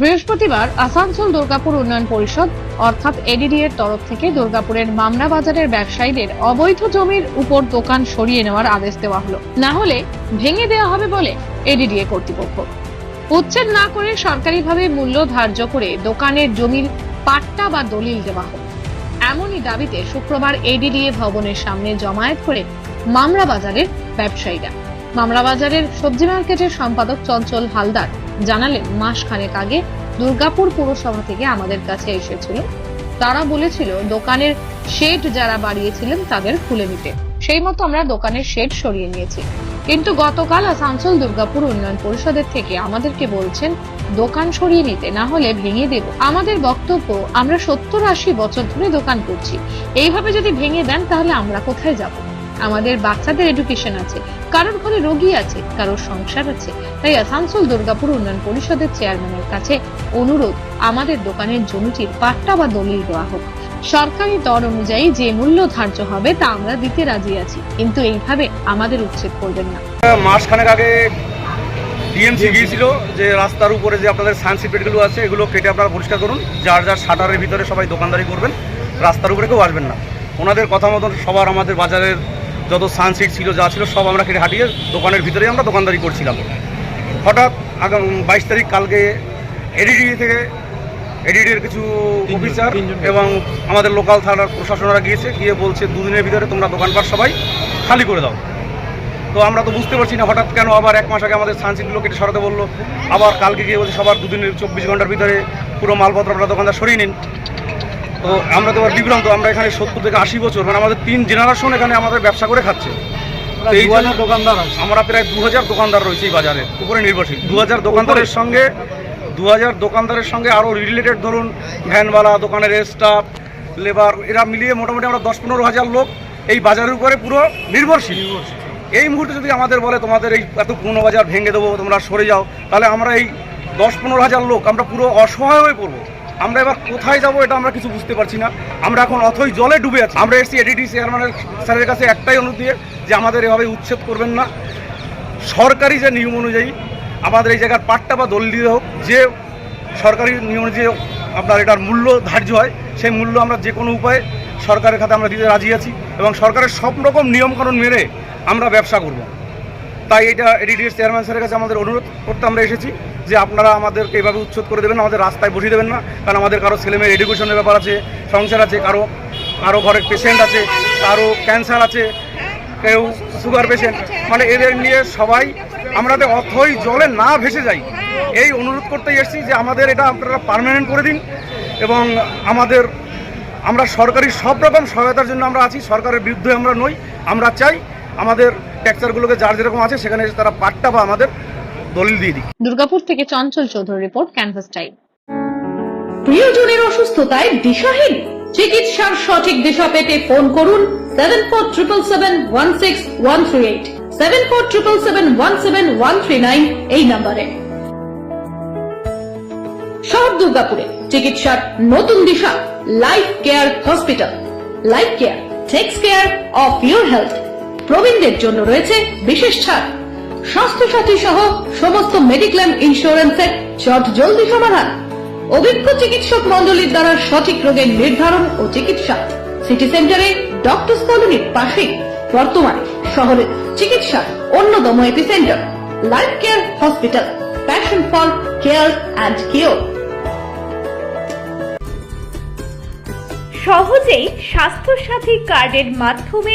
বৃহস্পতিবার আসানসোল দুর্গাপুর উন্নয়ন পরিষদ, অর্থাৎ এডিডি এর তরফ থেকে দুর্গাপুরের মামনা বাজারের ব্যবসায়ীদের অবৈধ জমির উপর দোকান সরিয়ে নেওয়ার আদেশ দেওয়া হলো। না হলে ভেঙে দেওয়া হবে বলে এডিডিএ কর্তৃপক্ষ। উচ্ছেদ না করে সরকারিভাবে মূল্য ধার্য করে দোকানের জমির পাট্টা বা দলিল দেওয়া হোক। এমনই দাবিতে শুক্রবার এডিডিএ ভবনের সামনে জমায়েত করে মামরা বাজারের ব্যবসায়ীরা। মামরা বাজারের সবজি মার্কেটের সম্পাদক চঞ্চল হালদার জানালেন মাস খানেক আগে দুর্গাপুর পুরসভা থেকে আমাদের কাছে এসেছিল। তারা বলেছিল, দোকানের শেড যারা বাড়িয়েছিলেন তাদের খুলে নিতে। সেই মতো আমরা দোকানের শেড সরিয়ে নিয়েছি। কিন্তু গতকাল আসানসোল দুর্গাপুর উন্নয়ন পরিষদের থেকে আমাদেরকে বলছেন, দোকান সরিয়ে নিতে, না হলে ভেঙে দেব। আমাদের বক্তব্য, আমরা সত্তর আশি বছর ধরে দোকান করছি। এইভাবে যদি ভেঙে দেন, তাহলে আমরা কোথায় যাব? আমাদের বাচ্চাদের এডুকেশন আছে, কারোর ঘরে রোগী আছে, কারোর সংসার আছে। তাই আসানসোল দুর্গাপুর উন্নয়ন পরিষদের চেয়ারম্যানের কাছে অনুরোধ, আমাদের দোকানের জমিটির পাট্টা বা দলিল দেওয়া হোক। সরকারি দর অনুযায়ী যে মূল্য ধার্য হবে তা আমরা দিতে রাজি আছি, কিন্তু এইভাবে আমাদের উচ্ছেদ করবেন না। মাসখানেক আগে ডিএমসি গিয়েছিল যে রাস্তার উপরে যে আপনাদের সায়েন্স সিপেটগুলো আছে, এগুলো কেটে আপনারা পরিষ্কার করুন, যার যার শাটারের ভিতরে সবাই দোকানদারি করবেন, রাস্তার উপরে কেউ আসবেন না। ওনাদের কথা মতন সবার আমাদের বাজারের যত সানসিট ছিল যা ছিল সব আমরা কেটে হাঁটিয়ে দোকানের ভিতরেই আমরা দোকানদারি করছিলাম। হঠাৎ আগাম বাইশ তারিখ কালকে এডিডি থেকে এডিডির কিছু অফিসার এবং আমাদের লোকাল থানার প্রশাসনরা গিয়েছে গিয়ে বলছে দুদিনের ভিতরে তোমরা দোকানপাট সবাই খালি করে দাও। তো আমরা তো বুঝতে পারছি না হঠাৎ কেন আবার এক মাস আগে আমাদের সানসিটগুলো কেটে সরাতে বলল। আবার কালকে গিয়ে বলছে সবার দুদিনের চব্বিশ ঘণ্টার ভিতরে পুরো মালপত্র আপনারা দোকানদার সরিয়ে নিন। তো আমরা তো বিভ্রান্ত আমরা এখানে সত্তর থেকে আশি বছর মানে আমাদের তিন জেনারেশন এখানে আমাদের ব্যবসা করে খাচ্ছে। তো এই জন্য দোকানদার আমরা প্রায় দু হাজার দোকানদার রয়েছে এই বাজারে উপরে নির্ভরশীল। দু হাজার দোকানদারের সঙ্গে দু হাজার দোকানদারের সঙ্গে আরও রিলেটেড ধরুন ভ্যানওয়ালা দোকানের স্টাফ লেবার এরা মিলিয়ে মোটামুটি আমরা দশ পনেরো হাজার লোক এই বাজারের উপরে পুরো নির্ভরশীল। এই মুহূর্তে যদি আমাদের বলে তোমাদের এই এত পুরনো বাজার ভেঙে দেবো তোমরা সরে যাও তাহলে আমরা এই দশ পনেরো হাজার লোক আমরা পুরো অসহায় হয়ে পড়ব। আমরা এবার কোথায় যাব এটা আমরা কিছু বুঝতে পারছি না। আমরা এখন অথই জলে ডুবে আছি। আমরা এসেছি এডিডি চেয়ারম্যানের স্যারের কাছে একটাই অনুরোধ দিয়ে যে আমাদের এভাবে উচ্ছেদ করবেন না। সরকারি যে নিয়ম অনুযায়ী আমাদের এই জায়গার পাট্টা বা দল দিতে হোক, যে সরকারি নিয়ম অনুযায়ী আপনার এটার মূল্য ধার্য হয়, সেই মূল্য আমরা যে কোনো উপায়ে সরকারের খাতে আমরা দিতে রাজি আছি এবং সরকারের সব রকম নিয়মকানুন মেনে আমরা ব্যবসা করব। তাই এটা এডিডিএস চেয়ারম্যান স্যারের কাছে আমাদের অনুরোধ করতে আমরা এসেছি যে আপনারা আমাদেরকে এভাবে উচ্ছেদ করে দেবেন আমাদের রাস্তায় বসিয়ে দেবেন না, কারণ আমাদের কারও ছেলেমেয়ের এডুকেশনের ব্যাপার আছে, সংসার আছে, কারও কারও ঘরের পেশেন্ট আছে, কারও ক্যান্সার আছে, কেউ সুগার পেশেন্ট মানে এদের নিয়ে সবাই আমরা অথই জলে না ভেসে যাই। এই অনুরোধ করতেই এসেছি যে আমাদের এটা আপনারা পার্মানেন্ট করে দিন এবং আমাদের, আমরা সরকারি সব রকম সহায়তার জন্য আমরা আছি, সরকারের বিরুদ্ধে আমরা নই, আমরা চাই আমাদের ট্যাক্সারগুলোকে যার যেরকম আছে সেখানে এসে তারা পাট্টা বা আমাদের দলিল দিয়ে দিক দুর্গাপুর থেকে Chanchal Chowdhury report canvas time. প্রিয়জনের অসুস্থতায় দিশাহীন। চিকিৎসার সঠিক দিশা পেতে ফোন করুন seven four triple seven one six one three eight seven four triple seven one seven one three nine এই নাম্বারে। শহর দুর্গাপুরে চিকিৎসার নতুন দিশা life care hospital life care takes care of your health প্রবীণদের জন্য রয়েছে বিশেষ ছাড়। স্বাস্থ্য সাথী সহ সমস্ত মেডিক্লেম ইন্স্যুরেন্সের চট জলদি সমাধান। অভিজ্ঞ চিকিৎসক মন্ডলীর দ্বারা সঠিক রোগের নির্ধারণ ও চিকিৎসা। সিটি সেন্টারে ডক্টর কলোনির পাশেই বর্তমানে শহরের চিকিৎসা অন্যতম epicentre life care hospital passion for care and cure সহজেই স্বাস্থ্যসাথী কার্ডের মাধ্যমে